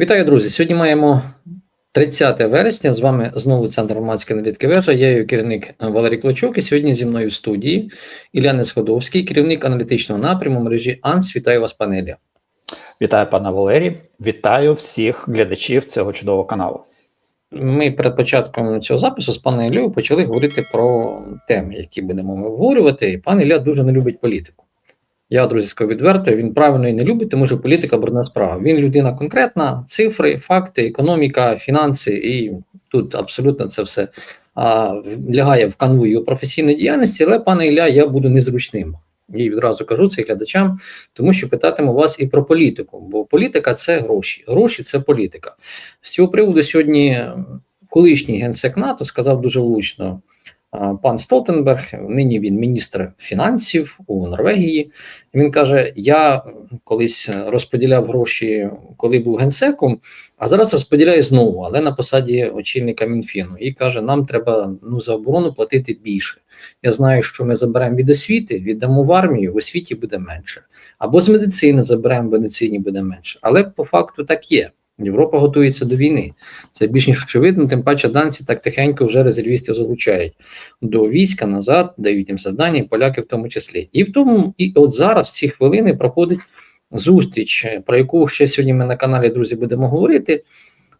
Вітаю, друзі! Сьогодні маємо 30 вересня. З вами знову Центр громадської аналітики вежа. Я її керівник Валерій Клочок. І сьогодні зі мною в студії Ілля Несходовський, керівник аналітичного напряму мережі АНС. Вітаю вас, пане Ілля. Вітаю, пане Валерій. Вітаю всіх глядачів цього чудового каналу. Ми перед початком цього запису з паном Іллею почали говорити про теми, які будемо обговорювати. І пан Ілля дуже не любить політику. Я, друзі, скажу відверто, він правильно і не любить, тому що політика брудна справа. Він людина конкретна, цифри, факти, економіка, фінанси, і тут абсолютно це все а, лягає в канву його професійної діяльності. Але, пане Ілля, я буду незручним. І відразу кажу це глядачам, тому що питатиму вас і про політику, бо політика це гроші. Гроші це політика. З цього приводу сьогодні колишній генсек НАТО сказав дуже влучно. Пан Столтенберг, нині він міністр фінансів у Норвегії. Він каже: Я колись розподіляв гроші, коли був генсеком, а зараз розподіляю знову, але на посаді очільника Мінфіну. І каже: Нам треба ну за оборону платити більше. Я знаю, що ми заберемо від освіти, віддамо в армію, в освіті буде менше. Або з медицини заберемо в медицині буде менше. Але по факту так є. Європа готується до війни. Це більш ніж очевидно, тим паче данці так тихенько вже резервістів залучають до війська назад, дають їм завдання, і поляки в тому числі. І в тому, і от зараз, в ці хвилини, проходить зустріч, про яку ще сьогодні ми на каналі друзі будемо говорити.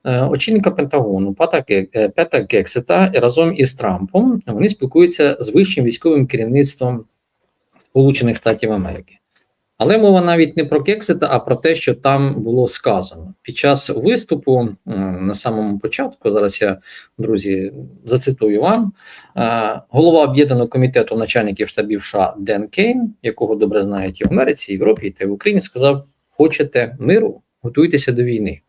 Очільника Пентагону Пета Гексета разом із Трампом вони спілкуються з вищим військовим керівництвом Сполучених Штатів Америки. Але мова навіть не про Кексита, а про те, що там було сказано під час виступу на самому початку. Зараз я, друзі, зацитую вам голова об'єднаного комітету начальників штабів США Ден Кейн, якого добре знають і в Америці, і Європі, та й в Україні, сказав: Хочете миру, готуйтеся до війни.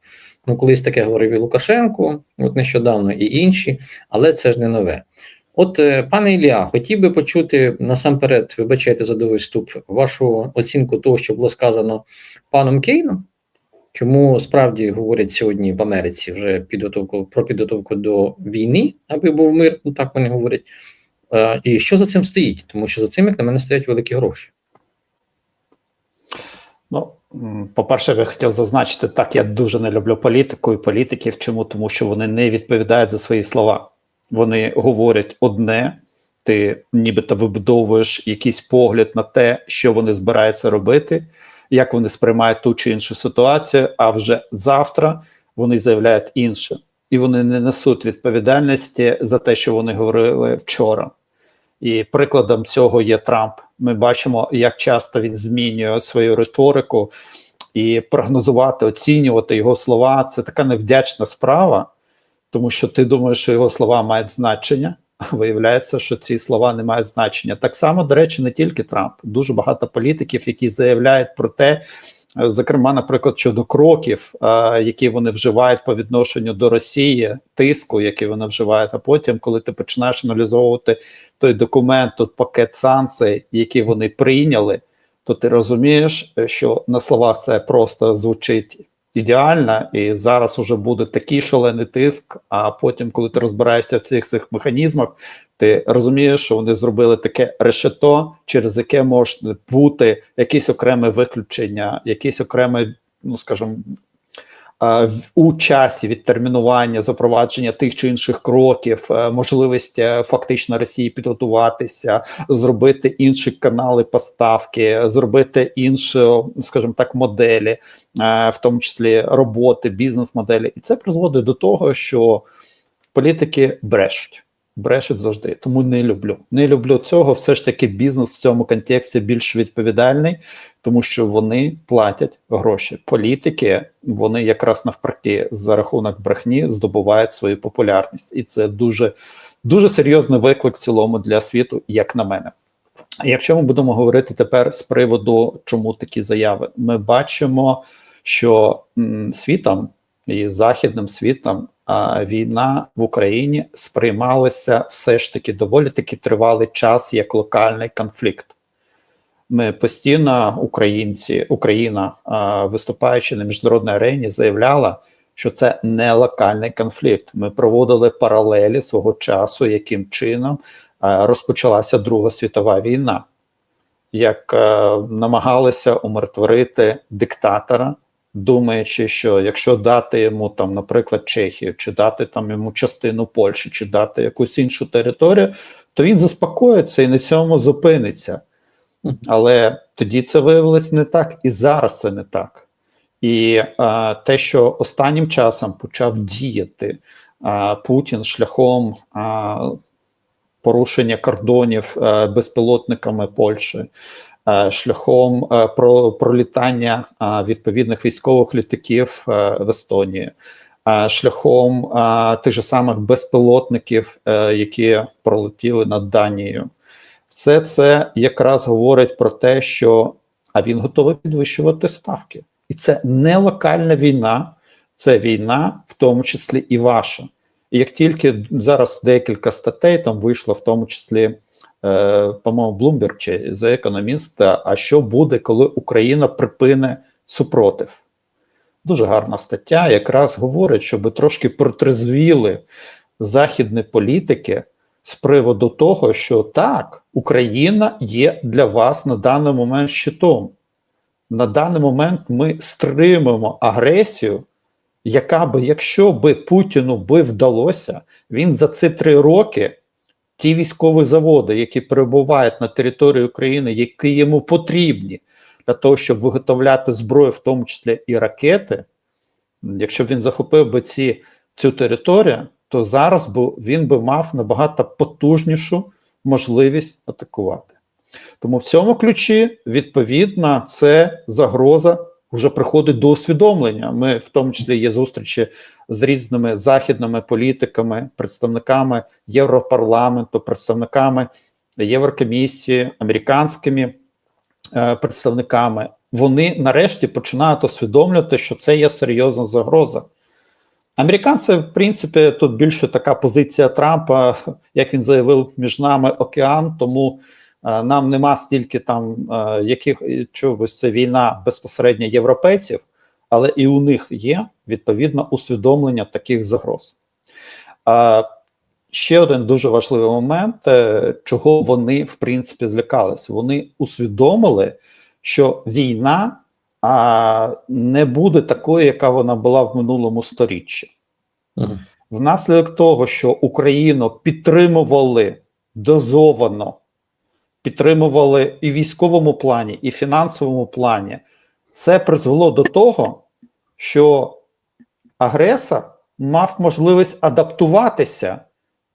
Ну, колись таке говорив і Лукашенко, от нещодавно, і інші, але це ж не нове. От, пане Ілля, хотів би почути насамперед, вибачайте за довгий вступ, вашу оцінку того, що було сказано паном Кейном. Чому справді говорять сьогодні в Америці вже підготовку про підготовку до війни, аби був мир, ну так вони говорять. Е, і що за цим стоїть? Тому що за цим, як на мене, стоять великі гроші. Ну, по-перше, я хотів зазначити, так, я дуже не люблю політику і політиків. Чому? Тому що вони не відповідають за свої слова. Вони говорять одне, ти нібито вибудовуєш якийсь погляд на те, що вони збираються робити, як вони сприймають ту чи іншу ситуацію. А вже завтра вони заявляють інше, і вони не несуть відповідальності за те, що вони говорили вчора. І прикладом цього є Трамп. Ми бачимо, як часто він змінює свою риторику і прогнозувати, оцінювати його слова. Це така невдячна справа тому що ти думаєш, що його слова мають значення, виявляється, що ці слова не мають значення. Так само, до речі, не тільки Трамп, дуже багато політиків, які заявляють про те, е, зокрема, наприклад, щодо кроків, е, які вони вживають по відношенню до Росії, тиску, який вони вживають. А потім, коли ти починаєш аналізовувати той документ, тут пакет санкцій, які вони прийняли. То ти розумієш, е, що на словах це просто звучить ідеальна, і зараз уже буде такий шалений тиск. А потім, коли ти розбираєшся в цих цих механізмах, ти розумієш, що вони зробили таке решето, через яке може бути якесь окреме виключення, якесь окреме, ну скажімо, у часі відтермінування запровадження тих чи інших кроків, е, можливість е, фактично Росії підготуватися, зробити інші канали поставки, зробити іншу, скажімо так, моделі, е, в тому числі роботи, бізнес-моделі, і це призводить до того, що політики брешуть брешуть завжди. Тому не люблю. Не люблю цього. Все ж таки, бізнес в цьому контексті більш відповідальний, тому що вони платять гроші. Політики вони якраз навпаки за рахунок брехні здобувають свою популярність, і це дуже дуже серйозний виклик в цілому для світу, як на мене. Якщо ми будемо говорити тепер з приводу, чому такі заяви, ми бачимо, що м, світом і західним світом війна в Україні сприймалася все ж таки доволі таки тривалий час як локальний конфлікт. Ми постійно, українці, Україна, виступаючи на міжнародній арені, заявляла, що це не локальний конфлікт. Ми проводили паралелі свого часу, яким чином розпочалася Друга світова війна, як намагалися умиротворити диктатора думаючи, що якщо дати йому там, наприклад, Чехію, чи дати там йому частину Польщі, чи дати якусь іншу територію, то він заспокоїться і на цьому зупиниться. Але тоді це виявилось не так, і зараз це не так. І а, те, що останнім часом почав діяти а, Путін шляхом а, порушення кордонів а, безпілотниками Польщі, шляхом пролітання відповідних військових літаків в Естонії, шляхом тих же самих безпілотників, які пролетіли над Данією. Все це якраз говорить про те, що а він готовий підвищувати ставки. І це не локальна війна, це війна, в тому числі і ваша. І як тільки зараз декілька статей там вийшло, в тому числі, е, по-моєму, Bloomberg чи The Economist, а що буде, коли Україна припине супротив? Дуже гарна стаття, якраз говорить, щоб трошки протрезвіли західні політики з приводу того, що так, Україна є для вас на даний момент щитом. На даний момент ми стримуємо агресію, яка би, якщо би Путіну би вдалося, він за ці три роки ті військові заводи, які перебувають на території України, які йому потрібні для того, щоб виготовляти зброю, в тому числі і ракети, якщо він захопив би ці, цю територію, то зараз би він би мав набагато потужнішу можливість атакувати. Тому в цьому ключі, відповідно, це загроза вже приходить до усвідомлення. Ми, в тому числі, є зустрічі з різними західними політиками, представниками Європарламенту, представниками Єврокомісії, американськими е, представниками. Вони нарешті починають усвідомлювати, що це є серйозна загроза. Американці, в принципі, тут більше така позиція Трампа, як він заявив, між нами океан, тому нам нема стільки там е, яких чогось це війна безпосередньо європейців, але і у них є відповідно усвідомлення таких загроз. Е, ще один дуже важливий момент, е, чого вони в принципі злякалися. Вони усвідомили, що війна а не буде такою, яка вона була в минулому сторіччі. Мгм. Внаслідок того, що Україну підтримували дозовано, підтримували і в військовому плані, і в фінансовому плані, це призвело до того, що агресор мав можливість адаптуватися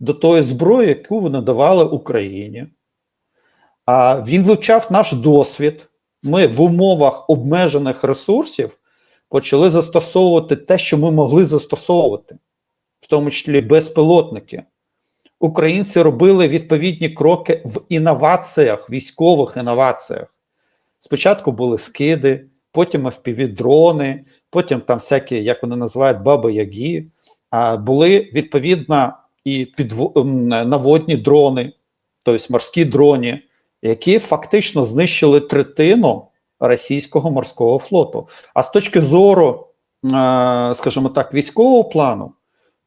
до тої зброї, яку вони давали Україні. А він вивчав наш досвід. Ми в умовах обмежених ресурсів почали застосовувати те, що ми могли застосовувати, в тому числі безпілотники. Українці робили відповідні кроки в інноваціях, військових інноваціях. Спочатку були скиди, потім FPV-дрони, потім там всякі, як вони називають, баби-ягі. Були відповідно і підво... наводні дрони, тобто морські дрони, які фактично знищили третину російського морського флоту. А з точки зору, е, скажімо так, військового плану,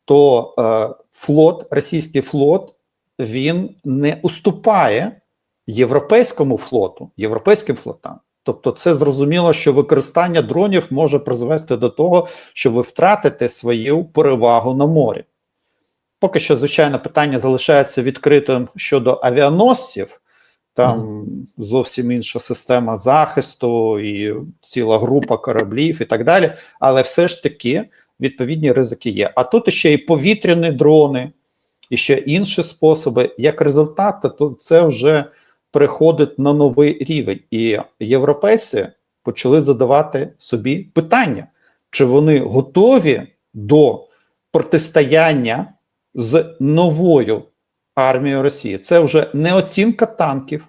то е, флот, російський флот, він не уступає європейському флоту, європейським флотам. Тобто, це зрозуміло, що використання дронів може призвести до того, що ви втратите свою перевагу на морі. Поки що, звичайно, питання залишається відкритим щодо авіаносців. Там зовсім інша система захисту і ціла група кораблів і так далі. Але все ж таки відповідні ризики є. А тут ще і повітряні дрони, і ще інші способи. Як результат, то це вже переходить на новий рівень. І європейці почали задавати собі питання, чи вони готові до протистояння з новою армією Росії. Це вже не оцінка танків,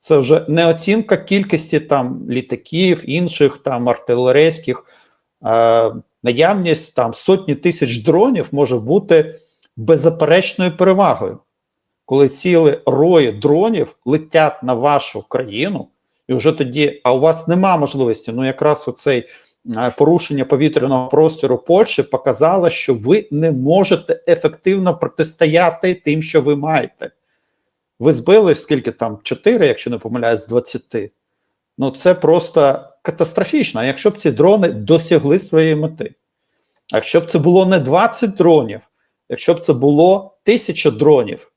це вже не оцінка кількості там літаків, інших там артилерійських. Е, наявність там сотні тисяч дронів може бути беззаперечною перевагою. Коли цілі рої дронів летять на вашу країну, і вже тоді, а у вас нема можливості, ну якраз оцей е, порушення повітряного простору Польщі показало, що ви не можете ефективно протистояти тим, що ви маєте. Ви збили скільки там 4, якщо не помиляюсь, з 20. Ну це просто катастрофічно, якщо б ці дрони досягли своєї мети. Якщо б це було не 20 дронів, якщо б це було тисяча дронів,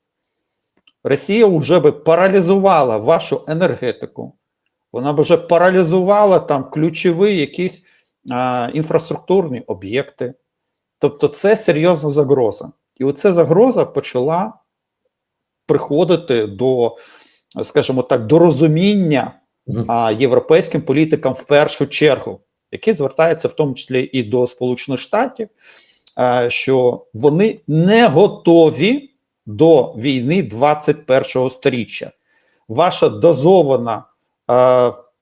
Росія вже би паралізувала вашу енергетику, вона б вже паралізувала там ключові якісь а, інфраструктурні об'єкти. Тобто це серйозна загроза. І оця загроза почала приходити до, скажімо так, до розуміння. А, європейським політикам в першу чергу, які звертаються в тому числі і до Сполучених Штатів, що вони не готові до війни 21-го сторіччя. Ваша дозована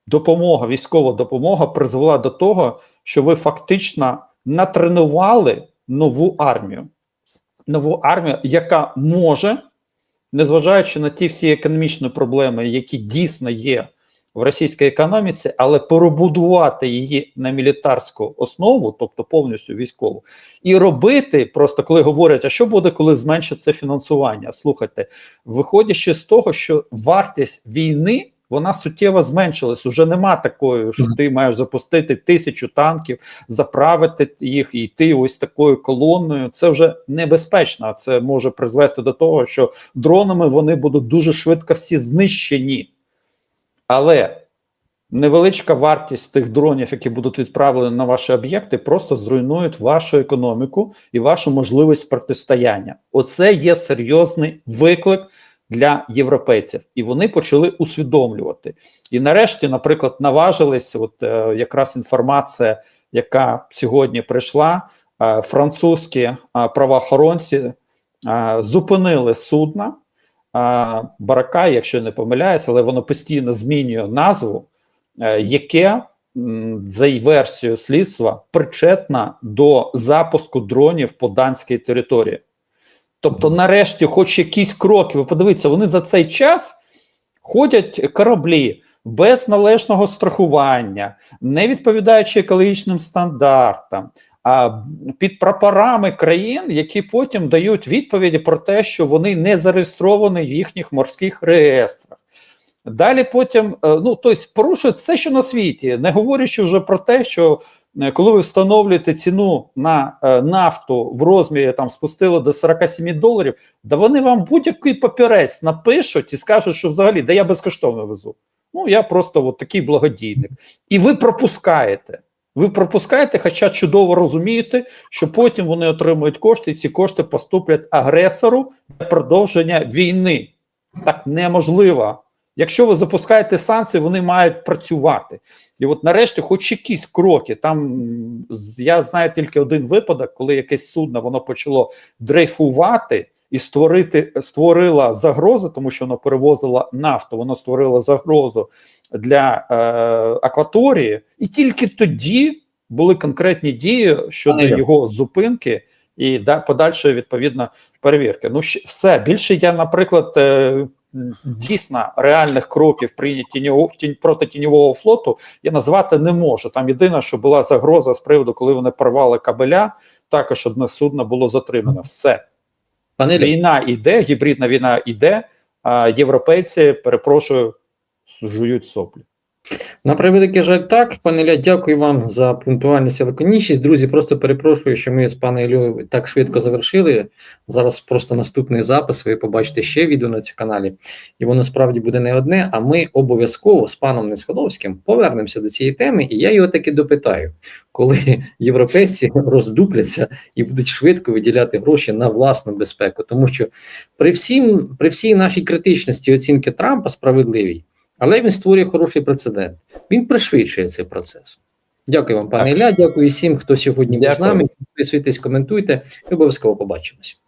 допомога, військова допомога призвела до того, що ви фактично натренували нову армію. Нову армію, яка може, незважаючи на ті всі економічні проблеми, які дійсно є в російській економіці, але перебудувати її на мілітарську основу, тобто повністю військову, і робити просто коли говорять, а що буде, коли зменшиться фінансування? Слухайте, виходячи з того, що вартість війни. Вона суттєво зменшилась. Уже нема такої, що ти маєш запустити тисячу танків, заправити їх і йти ось такою колоною. Це вже небезпечно. Це може призвести до того, що дронами вони будуть дуже швидко всі знищені. Але невеличка вартість тих дронів, які будуть відправлені на ваші об'єкти, просто зруйнують вашу економіку і вашу можливість протистояння. Оце є серйозний виклик для європейців, і вони почали усвідомлювати. І нарешті, наприклад, наважились, от е, якраз інформація, яка сьогодні прийшла, е, французькі е, правоохоронці е, зупинили судна. Барака, якщо не помиляюсь, але воно постійно змінює назву, е, яке за версією слідства причетна до запуску дронів по данській території. Тобто, нарешті, хоч якісь кроки, ви подивіться, вони за цей час ходять кораблі без належного страхування, не відповідаючи екологічним стандартам, під прапорами країн, які потім дають відповіді про те, що вони не зареєстровані в їхніх морських реєстрах. Далі потім, е, ну тобто порушують все, що на світі, не говорячи вже про те, що е, коли ви встановлюєте ціну на е, нафту в розмірі там спустили до 47 доларів, да вони вам будь-який папірець напишуть і скажуть, що взагалі да я безкоштовно везу. Ну я просто от такий благодійник. І ви пропускаєте. Ви пропускаєте, хоча чудово розумієте, що потім вони отримують кошти, і ці кошти поступлять агресору для продовження війни. Так неможливо. Якщо ви запускаєте санкції, вони мають працювати. І от нарешті, хоч якісь кроки. Там я знаю тільки один випадок, коли якесь судно воно почало дрейфувати і створити створила загрозу, тому що воно перевозило нафту, воно створило загрозу для е, акваторії, і тільки тоді були конкретні дії щодо Пане його зупинки і да, подальшої відповідно перевірки. Ну все більше я, наприклад, е, дійсно реальних кроків прийняті тінь проти тіньового флоту я назвати не можу. Там єдине, що була загроза з приводу, коли вони порвали кабеля. Також одне судно було затримано. Все Пане війна йде, гібридна війна йде. А європейці, перепрошую, жують соплі. На превеликий жаль, так. Пане Ілля, дякую вам за пунктуальність і лаконічність. Друзі, просто перепрошую, що ми з паном Іллею так швидко завершили. Зараз просто наступний запис. Ви побачите ще відео на цьому каналі, і воно справді буде не одне. А ми обов'язково з паном Несходовським повернемося до цієї теми, і я його таки допитаю, коли європейці роздупляться і будуть швидко виділяти гроші на власну безпеку. Тому що при всім при всій нашій критичності оцінки Трампа справедливій. Але він створює хороший прецедент. Він пришвидшує цей процес. Дякую вам, пане Ілля. Дякую всім, хто сьогодні був з нами. Підписуйтесь, коментуйте. І обов'язково побачимось.